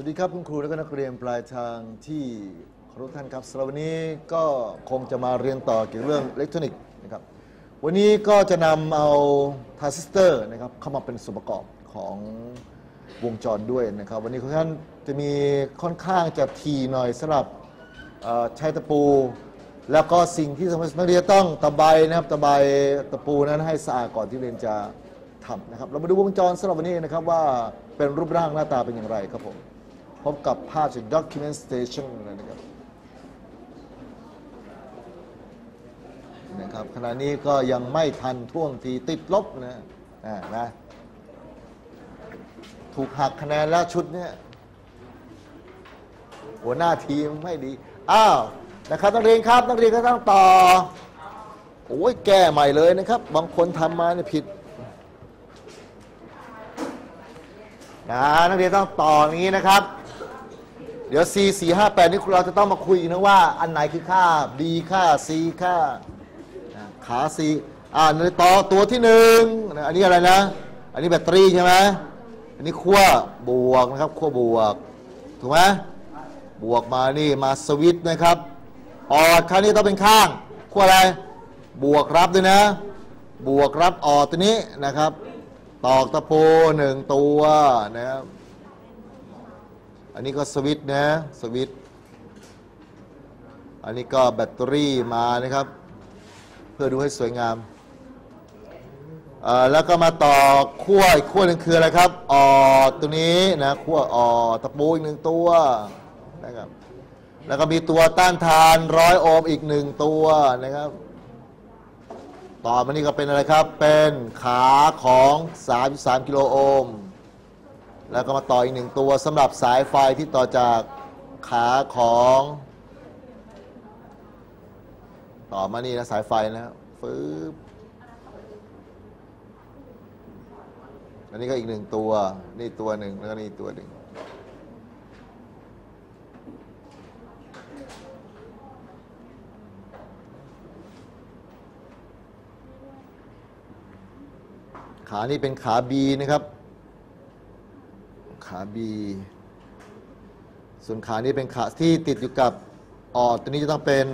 สวัสดีครับคุณครูและก็นักเรียนปลายทางที่เคารพท่านครับสำหรับวันนี้ก็คงจะมาเรียนต่อเกี่ยวกับเรื่องอิเล็กทรอนิกส์นะครับวันนี้ก็จะนำเอาทรานซิสเตอร์นะครับเข้ามาเป็นส่วนประกอบของวงจรด้วยนะครับ วันนี้ท่านจะมีค่อนข้างจะทีหน่อยสำหรับใช้ตะปู แล้วก็สิ่งที่สำคัญนักเรียนต้องตะไบนะครับตะไบตะปูนั้นให้สะอาดก่อนที่เรียนจะทำนะครับเรามาดูวงจรสำหรับวันนี้นะครับว่าเป็นรูปร่างหน้าตาเป็นอย่างไรครับผม พบกับภาพจาก Document Station นะครับนะครับขณะนี้ก็ยังไม่ทันท่วงทีติดลบนะอ่านะถูกหักคะแนนแล้วชุดเนี้ยหัวหน้าทีมไม่ดี อ้าวนะครับนักเรียนครับนักเรียนก็ต้องต่อโอ้ยแก้ใหม่เลยนะครับ บางคนทำมาเนี่ยผิดนะนักเรียนต้องต่ออย่างนี้นะครับ เดี๋ยว C 4 5 8 นี่เราจะต้องมาคุยนะว่า อันไหนคือค่า B ค่า C ค่าขา C อ่าในต่อตัวที่หนึ่งอันนี้อะไรนะ อันนี้แบตเตอรี่ใช่ไหมอันนี้ขั้วบวกนะครับขั้วบวก ถูกไหมบวกมานี่มาสวิตช์นะครับออดคราวนี้ต้องเป็นข้างขั้วอะไร บวกรับด้วยนะ บวกรับออดตัวนี้นะครับ ตอกตะปูหนึ่งตัวนะครับ อันนี้ก็สวิต์นะสวิต์อันนี้ก็แบตเตอรี่มานะครับ เพื่อดูให้สวยงามอ่อแล้วก็มาต่อขั้วอีกขั้วหนึ่งคืออะไรครับออดตัวนี้นะขั้วออดตะปูอีกหนึ่งตัวนะครับแล้วก็มีตัวต้านทานร้อยโอห์มอีกหนึ่งตัวนะครับ ต่อมานี่ก็เป็นอะไรครับ เป็นขาของ 33 กิโลโอห์ม แล้วก็มาต่ออีกหนึ่งตัวสำหรับสายไฟที่ต่อจากขาของ ต่อมานี่นะสายไฟนะครับฟืบอันนี้ก็อีกหนึ่งตัว นี่ตัวหนึ่งแล้วก็นี่ตัวหนึ่งขานี่เป็นขา B นะครับ ขา B ส่วนขานี้เป็นขาที่ติดอยู่กับออดตัวนี้จะต้องเป็น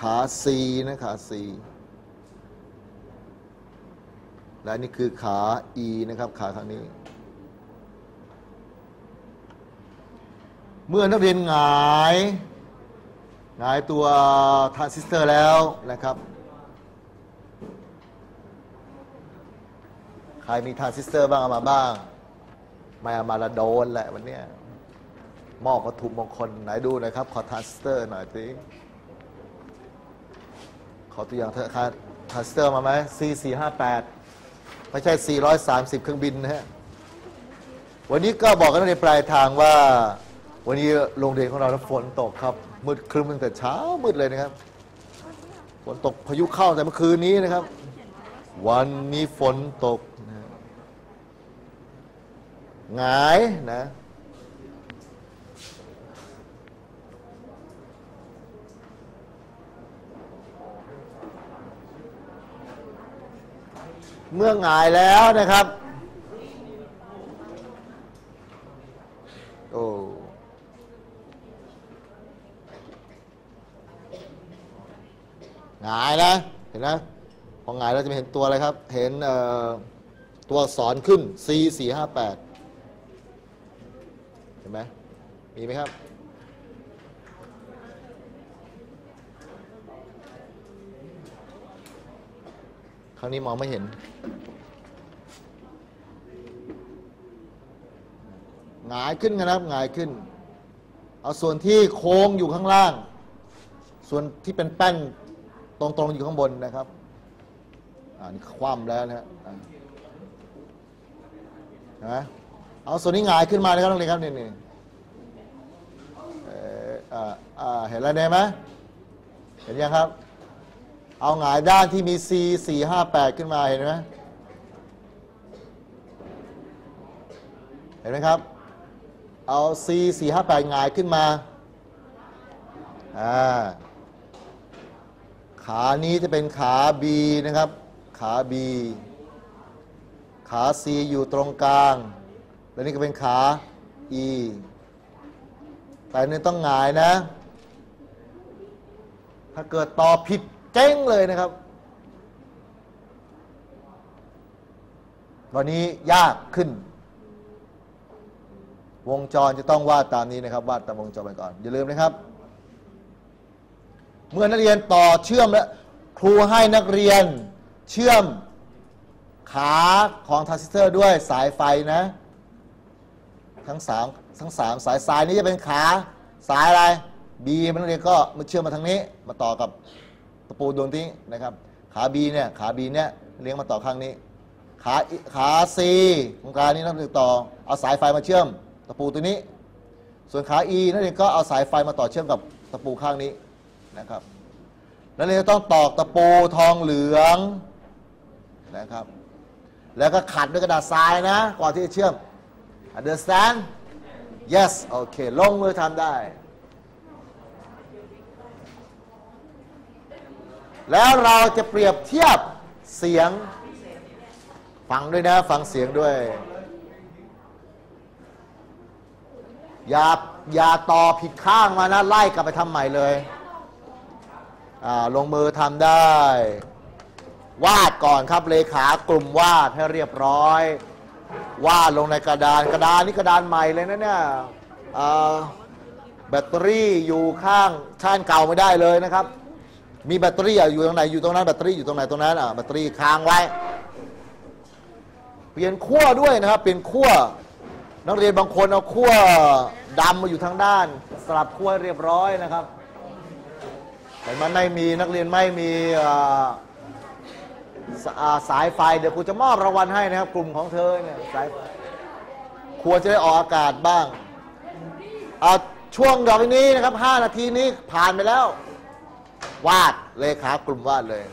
ขา C นะขา C และนี่คือขา E นะครับขาข้างนี้ เมื่อนักเรียนหงายหงายตัวทรานซิสเตอร์แล้วนะครับ ใครมีทรานซิสเตอร์บ้างเอามาบ้าง ม่เอามาละโดนแหละวันเนี้ยมอบวัตถุมงคลไหนดูนะครับ ขอทรานซิสเตอร์หน่อยสิขอตัวอย่างเถอะครับทรานซิสเตอร์มาไหม C 4 5 8ไม่ใช่ 430 เครื่องบินนะฮะวันนี้ก็บอกกันในปลายทางว่า วันนี้โรงเรียนของเราฝนตกครับ มืดครึ้มตั้งแต่เช้ามืดเลยนะครับฝนตกพายุเข้าแต่เมื่อคืนนี้นะครับ วันนี้ฝนตก หงายนะเมื่อหงายแล้วนะครับ โอ้ หงายนะ เห็นไหมพอหงายเราจะไม่เห็นตัวอะไรครับ เห็นตัวอักษรขึ้น C 4 5 8 ห็นไหมมีไหมครับครั้งนี้มองไม่เห็น หงายขึ้นนะครับ หงายขึ้น เอาส่วนที่โค้งอยู่ข้างล่าง ส่วนที่เป็นแป้นตรงๆอยู่ข้างบนนะครับ อ่านี่คว่ำแล้วนะฮะเห็นไหม เอาส่วนนี้หงายขึ้นมานะครับนักเรียนครับนี่นี่เอ่ออ่าอ่าเห็นแล้วเนี่ยไหมเห็นยังครับ เอาหงายด้านที่มี C 4 5 8 ขึ้นมาเห็นไหมเห็นไหมครับ เอา C 4 5 8หงายขึ้นมาอ่าขานี้จะเป็นขา B นะครับ ขา B ขา C อยู่ตรงกลาง แล้วนี่ก็เป็นขา E แต่เนี่ต้องหงายนะ ถ้าเกิดต่อผิดเจ๊งเลยนะครับ วันนี้ยากขึ้น วงจรจะต้องวาดตามนี้นะครับ วาดตามวงจรไปก่อน อย่าลืมนะครับ เมื่อนักเรียนต่อเชื่อมและครูให้นักเรียนเชื่อมขาของทรานซิสเตอร์ด้วยสายไฟนะ ทั้งสามทั้งสามสายสายนี้จะเป็นขาสายอะไร B มันนักเรียนก็มาเชื่อมมาทางนี้ มาต่อกับตะปูดวงนี้นะครับ ขา B เนี่ยขา B เนี่ยเลี้ยงมาต่อข้างนี้ ขาขา C ของกลางนี้นักเรียนต่อเอาสายไฟมาเชื่อมตะปูตัวนี้ ส่วนขา E นักเรียนก็เอาสายไฟมาต่อเชื่อมกับตะปูข้างนี้นะครับนักเรียนจะต้องตอกตะปูทองเหลืองนะครับ แล้วก็ขัดด้วยกระดาษทรายนะ ก่อนที่จะเชื่อม understand yes โอเค ลงมือทำได้ แล้วเราจะเปรียบเทียบเสียง ฟังด้วยนะ ฟังเสียงด้วย อย่า อย่าต่อผิดข้างมานะ ไล่กลับไปทำใหม่เลยอ่าลงมือทำได้ วาดก่อนครับเลขากลุ่มวาดให้เรียบร้อย วาดลงในกระดานกระดานนี่กระดานใหม่เลยนะเนี่ยแบตเตอรี่อยู่ข้างช่านเก่าไม่ได้เลยนะครับ มีแบตเตอรี่อยู่ตรงไหนอยู่ตรงนั้นแบตเตอรี่อยู่ตรงไหนตรงนั้นอะแบตเตอรี่ค้างไว้ เปลี่ยนขั้วด้วยนะครับ เปลี่ยนขั้วนักเรียนบางคนเอาขั้วดำมาอยู่ทางด้าน สลับขั้วเรียบร้อยนะครับแต่มันไม่มีนักเรียนไม่มีอ่า สาสายไฟเดี๋ยวครูจะมอบรางวัลให้นะครับ กลุ่มของเธอเนี่ยสายควรจะได้ออกอากาศบ้างเอาช่วงดอกนี้นะครับ 5 นาทีนี้ผ่านไปแล้ว วาดเลขากลุ่มวาดเลย